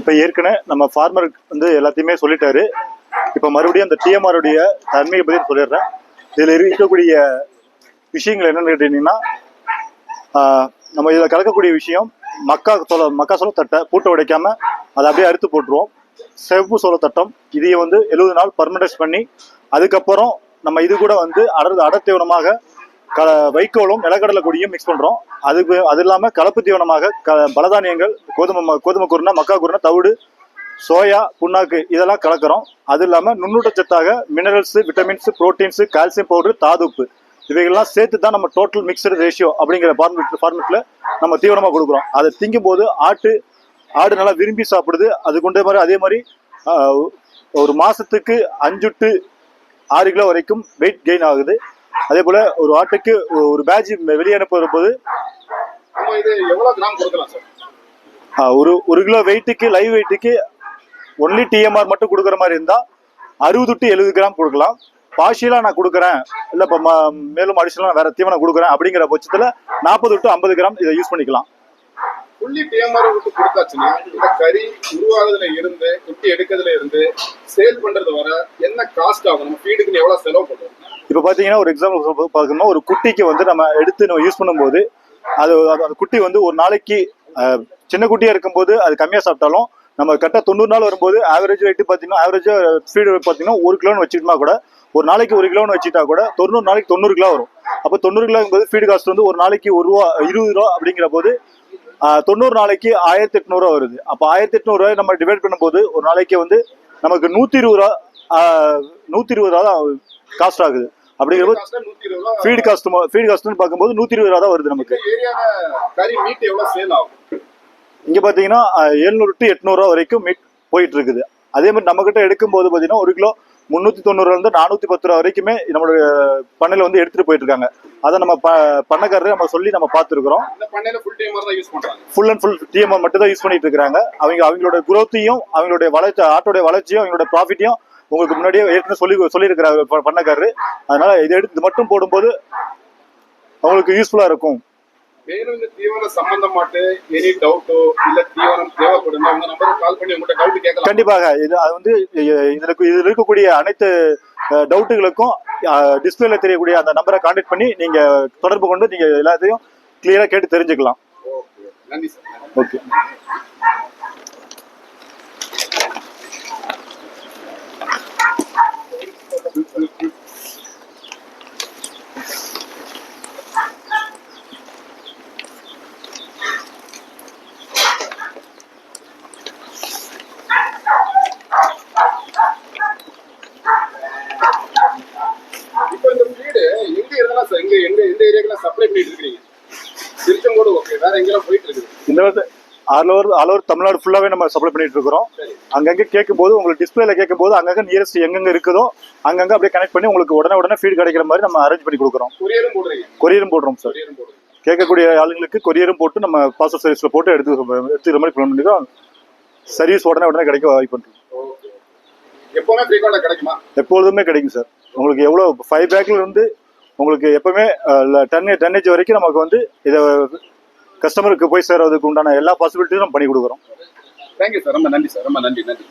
இப்போ ஏற்கனவே நம்ம ஃபார்மர் வந்து எல்லாத்தையுமே சொல்லிட்டாரு. இப்போ மறுபடியும் அந்த டிஎம்ஆருடைய தன்மையை பற்றி சொல்லிடுறேன். இதில் இருக்கக்கூடிய விஷயங்கள் என்னென்னு கேட்டீங்கன்னா நம்ம இதில் கலக்கக்கூடிய விஷயம் மக்கா சோள மக்கா சோள தட்டை பூட்டை உடைக்காம அதை அப்படியே அறுத்து போட்டுருவோம். செவ்வு சோள தட்டம் இதையை வந்து எழுபது நாள் பர்மனைஸ் பண்ணி அதுக்கப்புறம் நம்ம இது கூட வந்து அடர் அடர் தீவனமாக க வைக்கோலும் நிலக்கடலை கொடியும் மிக்ஸ் பண்ணுறோம் அதுக்கு அது இல்லாமல் கலப்பு தீவனமாக க பலதானியங்கள் கோதுமை ம- கோதுமை குருணை மக்கா குருணை தவிடு சோயா புண்ணாக்கு இதெல்லாம் கலக்கிறோம். அது இல்லாமல் நுண்ணூட்டச்சத்தாக minerals vitamins proteins calcium powder தாதுப்பு இவைகள்லாம் சேர்த்து தான் நம்ம டோட்டல் மிக்சடு ரேஷியோ அப்படிங்கிற ஃபார்மெட் ஃபார்மெட்டில் நம்ம தீவனமாக கொடுக்குறோம். அதை திங்கும் போது ஆட்டு ஆடு நல்லா விரும்பி சாப்பிடுது. அது கொண்ட மாதிரி அதே மாதிரி ஒரு மாதத்துக்கு அஞ்சு டு ஆறு கிலோ வரைக்கும் வெயிட் கெயின் ஆகுது. அதே போல ஒரு ஆட்டுக்கு ஒரு பேட்ச் வெளியே அனுப்புற போது நம்ம இது எவ்வளவு கிராம் கொடுக்கலாம் சார்? ஆஹ், ஒரு ஒரு கிலோ வெயிட்டுக்கு லைவ் வெயிட்டுக்கு ஒன்லி டிஎம்ஆர் மட்டும் கொடுக்குற மாதிரி இருந்தால் அறுபது டு எழுபது கிராம் கொடுக்கலாம். பார்ஷியலாக நான் கொடுக்குறேன். இல்லை இப்போ மேலும் அடிஷனலாக வேற தீவனம் கொடுக்குறேன் அப்படிங்கிற பட்சத்தில் நாற்பது டு ஐம்பது கிராம் இதை யூஸ் பண்ணிக்கலாம். புள்ளி டிஎம்ஆர் விட்டு கொடுத்தாச்சுன்னா இந்த கறி உருவாகுதுல இருந்து குட்டி எடுக்கிறதுல இருந்து சேல் பண்றது வர என்ன காஸ்ட் ஆகும்? நம்ம ஃபீடுக்கு எவ்வளவு செலவு பண்ணுவோம் இப்போ பார்த்தீங்கன்னா ஒரு எக்ஸாம்பிள் பார்க்கணும்னா ஒரு குட்டிக்கு வந்து நம்ம எடுத்து நம்ம யூஸ் பண்ணும்போது அது அந்த குட்டி வந்து ஒரு நாளைக்கு சின்ன குட்டியாக இருக்கும்போது அது கம்மியாக சாப்பிட்டாலும் நம்ம கரெக்டாக தொண்ணூறு நாள் வரும்போது ஆவரேஜ் வெயிட் பார்த்தீங்கன்னா ஆவரேஜாக ஃபீடு பார்த்தீங்கன்னா ஒரு கிலோன்னு வச்சுக்கிட்டா கூட ஒரு நாளைக்கு ஒரு கிலோன்னு வச்சுட்டா கூட தொண்ணூறு நாளைக்கு தொண்ணூறு கிலோ வரும். அப்போ தொண்ணூறு கிலோங்கும்போது ஃபீடு காஸ்ட் வந்து ஒரு நாளைக்கு ஒரு ரூபா இருபது ரூபா அப்படிங்கிற போது தொண்ணூறு நாளைக்கு ஆயிரத்தி எட்நூறுவா வருது. அப்போ ஆயிரத்தி எட்நூறுவாய் நம்ம டிவைட் பண்ணும்போது ஒரு நாளைக்கு வந்து நமக்கு நூற்றி இருபது ரூபா நூற்றி இருபது ரூபா தான் காஸ்ட் ஆகுது. ரூபா ஃபீட் காஸ்ட் ஃபீட் காஸ்ட்னு பார்க்கும்போது நூற்றி இருபது ரூபா தான் வருது நமக்கு. இங்கே பார்த்தீங்கன்னா எழுநூறு டு எட்நூறுரூவா வரைக்கும் மீட் போயிட்டு இருக்குது அதே மாதிரி நம்மக்கிட்ட எடுக்கும்போது பார்த்தீங்கன்னா ஒரு கிலோ முந்நூற்றி தொண்ணூறுலேருந்து நானூற்றி பத்து ரூபா வரைக்குமே நம்மளுடைய பண்ணையில் வந்து எடுத்துகிட்டு போயிட்டு இருக்காங்க அதை நம்ம ப பண்ணக்காரரு நம்ம சொல்லி நம்ம பார்த்துருக்குறோம். ஃபுல் அண்ட் ஃபுல் டிஎம்ஆர் மட்டும் தான் யூஸ் பண்ணிட்டு இருக்காங்க அவங்க அவங்களோட குரோத்தையும் அவங்களுடைய வளர்ச்சி ஆட்டோடைய வளர்ச்சியும் அவங்களோட ப்ராஃபிட்டையும் உங்களுக்கு முன்னாடியே ஏற்கனவே சொல்லி சொல்லியிருக்கிறாரு ப- பண்ணக்காரரு. அதனால இதை எடுத்து இது மட்டும் போடும்போது அவங்களுக்கு யூஸ்ஃபுல்லாக இருக்கும். மேலும் இந்த தீவன சம்பந்தமாட்டு எனி டவுட்டோ இல்ல தீவனம் தேவைப்படுமா உங்க நம்பருக்கு கால் பண்ணி உங்கள்கிட்ட டவுட் கேட்கலாம். கண்டிப்பாக. இது அது வந்து இதுல இதில் இருக்கக்கூடிய அனைத்து டவுட்டுகளுக்கும் டிஸ்பிளேல தெரியக்கூடிய அந்த நம்பரை கான்டாக்ட் பண்ணி நீங்க தொடர்பு கொண்டு நீங்க எல்லாத்தையும் கிளியரா கேட்டு தெரிஞ்சுக்கலாம். ஓகே நன்றி சார். ஓகே இப்போ இந்த ஃபீடு எங்க எங்க எந்த ஏரியாக்கெல்லாம் சப்ளை பண்ணிட்டு இருக்கீங்க திருச்செங்கோடு ஓகே வேற எங்கெல்லாம் போயிட்டு இருக்குது இந்த வந்து all over all over Tamil Nadu ஃபுல்லாவே நம்ம சப்ளை பண்ணிட்டு இருக்கிறோம் அங்கங்க கேட்கும்போது உங்களுக்கு டிஸ்பிளேல கேட்கும்போது அங்கங்க நியரஸ்ட் எங்கெங்க இருக்குதோ அங்கங்க அப்படியே கனெக்ட் பண்ணி உங்களுக்கு உடனே உடனே ஃபீட் கிடைக்கிற மாதிரி நம்ம அரேஞ்ச் பண்ணி கொடுக்குறோம். கொரியரும் போடுறீங்க? கொரியரும் போடுறோம் சார் கேட்கக்கூடிய ஆளுங்களுக்கு கொரியரும் போட்டு நம்ம பார்சல் சர்வீஸ்ல போட்டு எடுத்து எடுத்துக்கிற மாதிரி பிளான் பண்ணிக்கிறோம் சர்வீஸ் உடனே உடனே கிடைக்க வாய்ப்பு கிடைக்குமா? எப்பொழுதுமே கிடைக்கும் சார் உங்களுக்கு எவ்வளோ ஃபைவ் பேக்ல இருந்து உங்களுக்கு எப்பவுமே டன்னே டன்னேஜ் வரைக்கும் நமக்கு வந்து இதை கஸ்டமருக்கு போய் சேர்றதுக்கு உண்டான எல்லா பாசிபிலிட்டியும் நம்ம பண்ணி கொடுக்குறோம். தேங்க்யூ சார் ரொம்ப நன்றி சார் ரொம்ப நன்றி நன்றி.